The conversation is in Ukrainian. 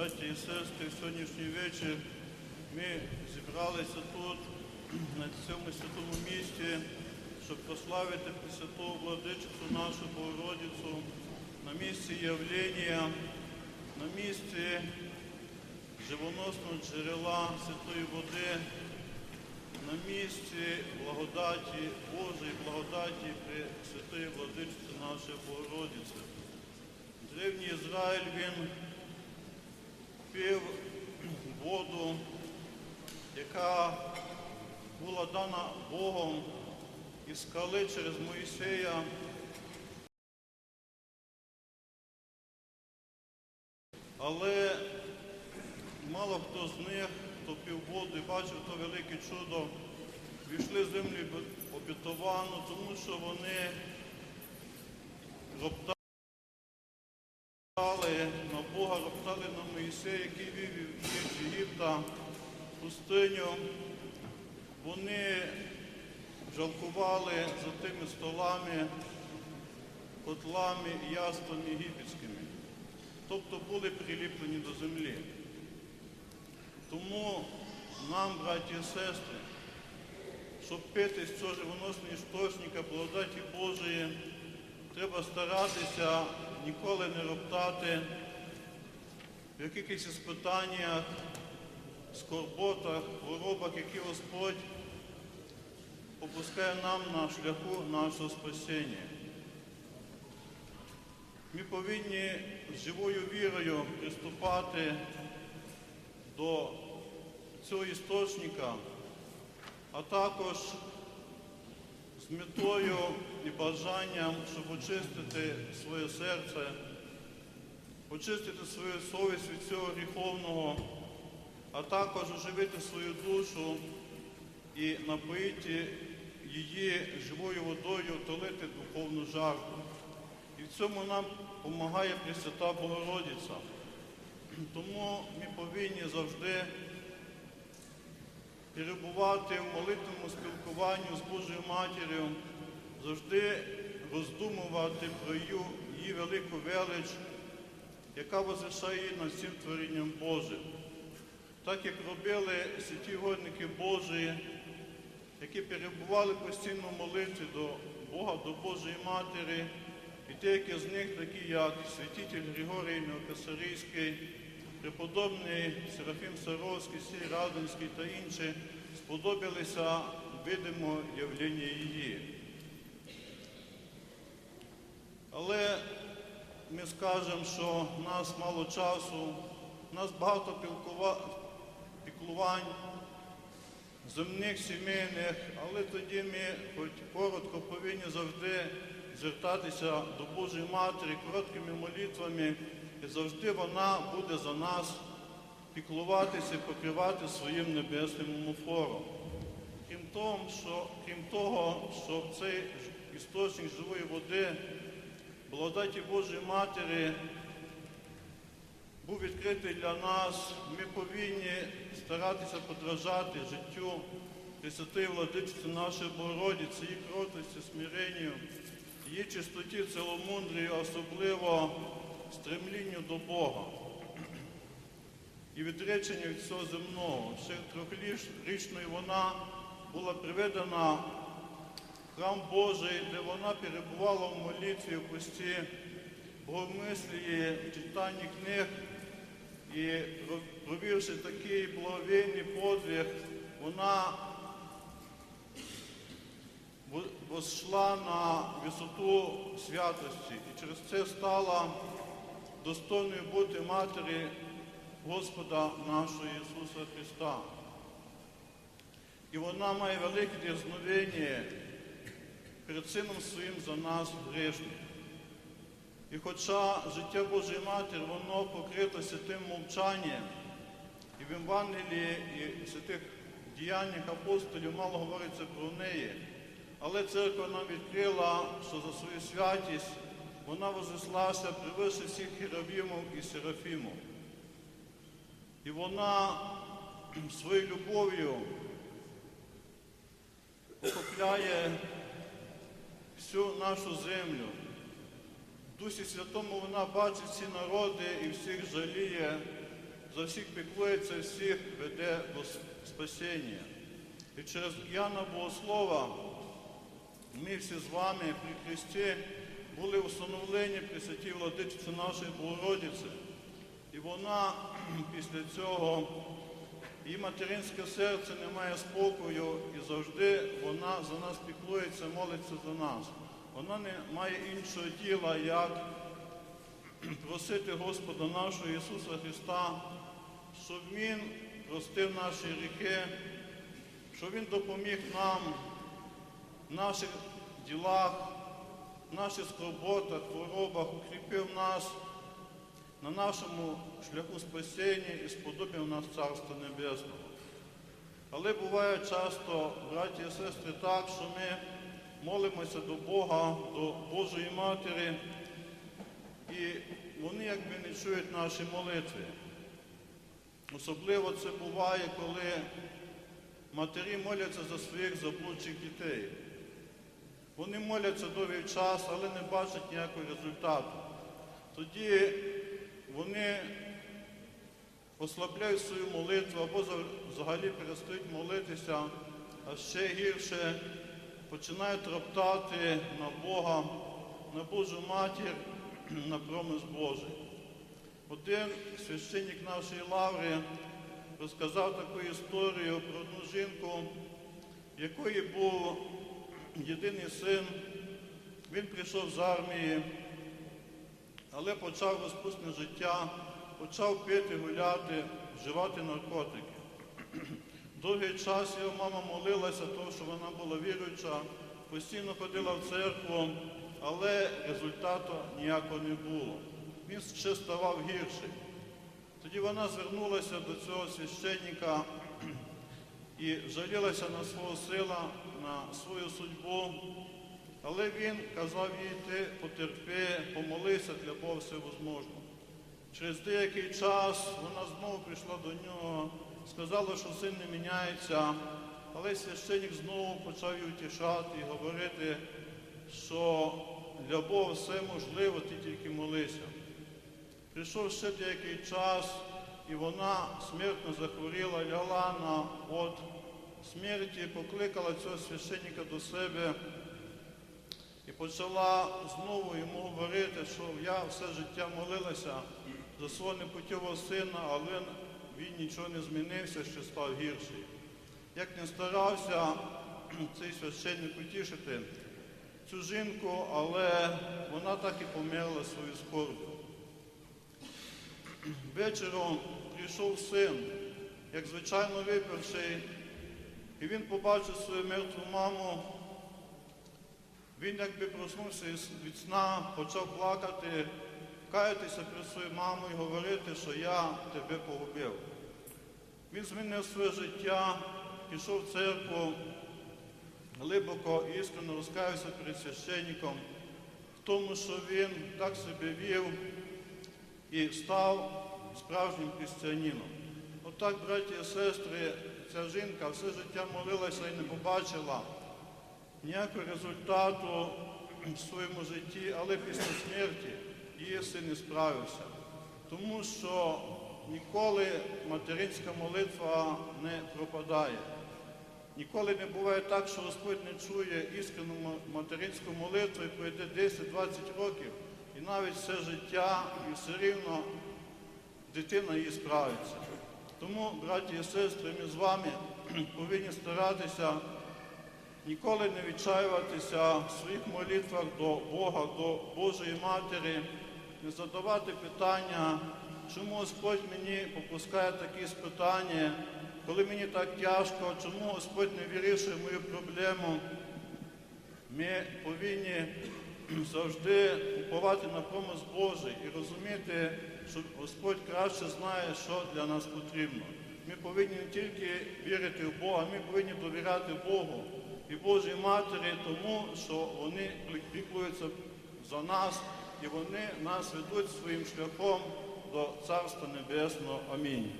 браті і сестри, в сьогоднішній вечір ми зібралися тут, на цьому святому місці, щоб прославити Пресвяту Владичицю нашу Богородицю на місці явлення, на місці живоносного джерела святої води, на місці благодаті Божої, благодаті Пресвятої Владичиці нашої Богородиці. Древній Ізраїль він пив воду, яка була дана Богом із скали через Моїсея. Але мало хто з них, хто пив воду і бачив то велике чудо, війшли в землю обітовану, тому що вони роптали Бога, роптали на Моїсея, який вів їх з Єгипта в пустиню. Вони жалкували за тими столами, котлами і яствами єгипетськими. Тобто були приліплені до землі. Тому нам, браті і сестри, щоб пити з цього живоносного істочника благодаті Божої, треба старатися ніколи не роптати в якихось іспитаннях, скорботах, хворобах, які Господь опускає нам на шляху нашого спасіння. Ми повинні з живою вірою приступати до цього істочника, а також з метою і бажанням, щоб очистити своє серце, очистити свою совість від цього гріховного, а також оживити свою душу і напоїти її живою водою, толити духовну жарту. І в цьому нам допомагає Пресвята Богородиця. Тому ми повинні завжди перебувати в молитвеному спілкуванні з Божою Матір'ю, завжди роздумувати про її велику велич, яка возвишає над всім творінням Божим. Так як робили святі годники Божі, які перебували постійно в молитві до Бога, до Божої Матері, і деякі з них, такі як святитель Григорій Неокосарійський, преподобний Серафім Саровський, Сій Радонський та інші, сподобалися видимо явлення її. Але ми скажемо, що в нас мало часу, в нас багато піклувань, земних, сімейних, але тоді ми хоч коротко повинні завжди звертатися до Божої Матері короткими молитвами, і завжди вона буде за нас піклуватися і покривати своїм небесним умофором. Крім того, що, крім того, що цей істочник живої води, благодаті Божої Матері, був відкритий для нас, ми повинні старатися подражати життю Пресвятої Владичиці нашої Богородиці, її кротості, смиренню, її чистоті, ціломудрі, особливо стремлінню до Бога і відреченню від всього земного. Ще трьохрічною вона була приведена храм Божий, де вона перебувала в молитві, в пості, богомислії, в читанні книг. І провівши такий благовійний подвиг, вона возшла на висоту святості і через це стала достойною бути матері Господа нашого Ісуса Христа. І вона має велике дерзновення перед Сином Своїм за нас грішних. І хоча життя Божої Матері, воно покрито святим мовчанням, і в Євангелії, і в святих діяннях апостолів мало говориться про неї, але церква нам відкрила, що за свою святість вона вознеслася превише всіх херовімов і серафімов. І вона своєю любов'ю охопляє всю нашу землю. В Дусі Святому вона бачить всі народи і всіх жаліє, за всіх піклується, всіх веде до спасіння. І через Яна Богослова ми всі з вами при Христі були установлені при святій владичці нашої Богородиці. І вона після цього, її материнське серце не має спокою і завжди вона за нас піклується, молиться за нас. Вона не має іншого діла, як просити Господа нашого Ісуса Христа, щоб Він простив наші гріхи, щоб Він допоміг нам в наших ділах, в наших скорботах, хворобах, укріпив нас на нашому шляху спасіння і сподобав нас Царства Небесного. Але буває часто, браті і сестри, так, що ми молимося до Бога, до Божої Матері, і вони якби не чують наші молитви. Особливо це буває, коли матері моляться за своїх заблудших дітей. Вони моляться довгий час, але не бачать ніякого результату. Тоді вони ослабляють свою молитву або взагалі перестають молитися, а ще гірше починають роптати на Бога, на Божу матір, на промис Божий. Один священник нашої лаври розказав таку історію про одну жінку, якої був єдиний син. Він прийшов з армії, але почав розпусне життя, почав пити, гуляти, вживати наркотики. Довгий час його мама молилася, тому що вона була віруюча, постійно ходила в церкву, але результату ніякого не було. Він ще ставав гірший. Тоді вона звернулася до цього священника і жалілася на свого сина, на свою судьбу. Але він казав їй, ти потерпи, помолися для Бога все возможно. Через деякий час вона знову прийшла до нього, сказала, що син не міняється, але священник знову почав її утішати і говорити, що для Бога все можливо, ти тільки молися. Прийшов ще деякий час, і вона смертно захворіла, лягла на от смерті, покликала цього священника до себе і почала знову йому говорити, що я все життя молилася за свого непутєвого сина, але він нічого не змінився, ще став гірший. Як не старався цей священник утішити цю жінку, але вона так і померла свою скорбу. Вечором прийшов син, як звичайно випивший, і він побачив свою мертву маму. Він якби проснувся від сна, почав плакати, каятися перед своєю мамою говорити, що я тебе погубив. Він змінив своє життя, пішов в церкву, глибоко і іскрено розкаявся перед священником в тому, що він так себе вів і став справжнім християнином. Отак, браті і сестри, ця жінка все життя молилася і не побачила ніякого результату в своєму житті, але після смерті її син не справився. Тому що ніколи материнська молитва не пропадає. Ніколи не буває так, що Господь не чує іскрену материнську молитву і пройде 10-20 років, і навіть все життя, і все рівно дитина її справиться. Тому, браті і сестри, ми з вами повинні старатися ніколи не відчаюватися в своїх молитвах до Бога, до Божої Матері, не задавати питання, чому Господь мені попускає такі спитання, коли мені так тяжко, чому Господь не вирішує мою проблему. Ми повинні завжди уповати на помощь Божий і розуміти, що Господь краще знає, що для нас потрібно. Ми повинні не тільки вірити в Бога, ми повинні довіряти Богу і Божій Матері, тому що вони піклуються за нас і вони нас ведуть своїм шляхом до Царства Небесного. Амінь.